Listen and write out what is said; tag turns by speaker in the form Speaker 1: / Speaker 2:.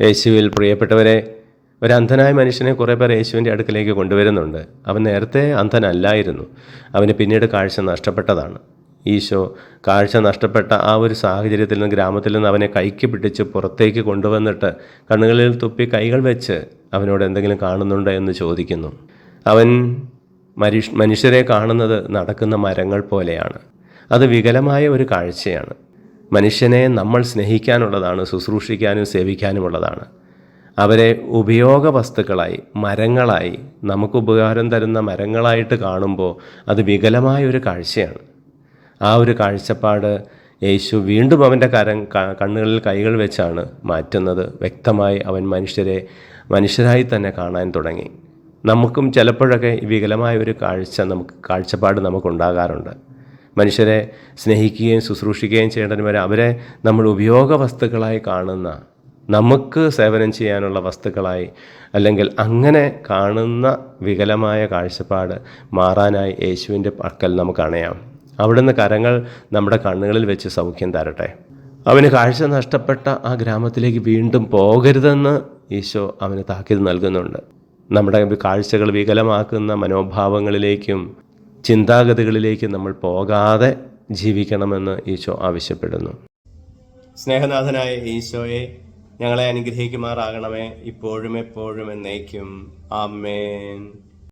Speaker 1: യേശുവിൽ പ്രിയപ്പെട്ടവരെ ഒരു അന്ധനായ മനുഷ്യനെ കുറേ പേർ യേശുവിന്റെ അടുക്കലേക്ക് കൊണ്ടുവരുന്നുണ്ട്. അവൻ നേരത്തെ അന്ധനല്ലായിരുന്നു. അവന് പിന്നീട് കാഴ്ച നഷ്ടപ്പെട്ടതാണ്. ഈശോ കാഴ്ച നഷ്ടപ്പെട്ട ആ ഒരു സാഹചര്യത്തിൽ നിന്ന് ഗ്രാമത്തിൽ നിന്ന് അവനെ കൈക്ക് പിടിച്ച് പുറത്തേക്ക് കൊണ്ടുവന്നിട്ട് കണ്ണുകളിൽ തുപ്പി കൈകൾ വെച്ച് അവനോട് എന്തെങ്കിലും കാണുന്നുണ്ടോ എന്ന് ചോദിക്കുന്നു. അവൻ മനുഷ്യ മനുഷ്യരെ കാണുന്നത് നടക്കുന്ന മരങ്ങൾ പോലെയാണ്. അത് വികലമായ ഒരു കാഴ്ചയാണ്. മനുഷ്യനെ നമ്മൾ സ്നേഹിക്കാനുള്ളതാണ് ശുശ്രൂഷിക്കാനും സേവിക്കാനുമുള്ളതാണ്. അവരെ ഉപയോഗ വസ്തുക്കളായി മരങ്ങളായി നമുക്ക് ഉപകാരം തരുന്ന മരങ്ങളായിട്ട് കാണുമ്പോൾ അത് വികലമായ ഒരു കാഴ്ചയാണ്. ആ ഒരു കാഴ്ചപ്പാട് യേശു വീണ്ടും അവന്റെ കരം കണ്ണുകളിൽ കൈകൾ വെച്ചാണ് മാറ്റുന്നത്. വ്യക്തമായി അവൻ മനുഷ്യരെ മനുഷ്യരായി തന്നെ കാണാൻ തുടങ്ങി. നമുക്കും ചിലപ്പോഴൊക്കെ വികലമായ ഒരു കാഴ്ച നമുക്ക് കാഴ്ചപ്പാട് നമുക്കുണ്ടാകാറുണ്ട്. മനുഷ്യരെ സ്നേഹിക്കുകയും ശുശ്രൂഷിക്കുകയും ചെയ്യേണ്ടതിന് അവരെ നമ്മൾ ഉപയോഗ വസ്തുക്കളായി കാണുന്ന നമുക്ക് സേവനം ചെയ്യാനുള്ള വസ്തുക്കളായി അല്ലെങ്കിൽ അങ്ങനെ കാണുന്ന വികലമായ കാഴ്ചപ്പാട് മാറാനായി യേശുവിന്റെ പക്കൽ നമുക്ക് അണയാം. അവിടുന്ന് കരങ്ങൾ നമ്മുടെ കണ്ണുകളിൽ വെച്ച് സൗഖ്യം തരട്ടെ. അവന് കാഴ്ച നഷ്ടപ്പെട്ട ആ ഗ്രാമത്തിലേക്ക് വീണ്ടും പോകരുതെന്ന് ഈശോ അവന് താക്കീത് നൽകുന്നുണ്ട്. നമ്മുടെ കാഴ്ചകൾ വികലമാക്കുന്ന മനോഭാവങ്ങളിലേക്കും ചിന്താഗതികളിലേക്കും നമ്മൾ പോകാതെ ജീവിക്കണമെന്ന് ഈശോ ആവശ്യപ്പെടുന്നു. സ്നേഹനാഥനായ ഈശോയെ ഞങ്ങളെ അനുഗ്രഹിക്കുമാറാകണമേ. ഇപ്പോഴും എപ്പോഴും എന്നേക്കും. ആമേൻ.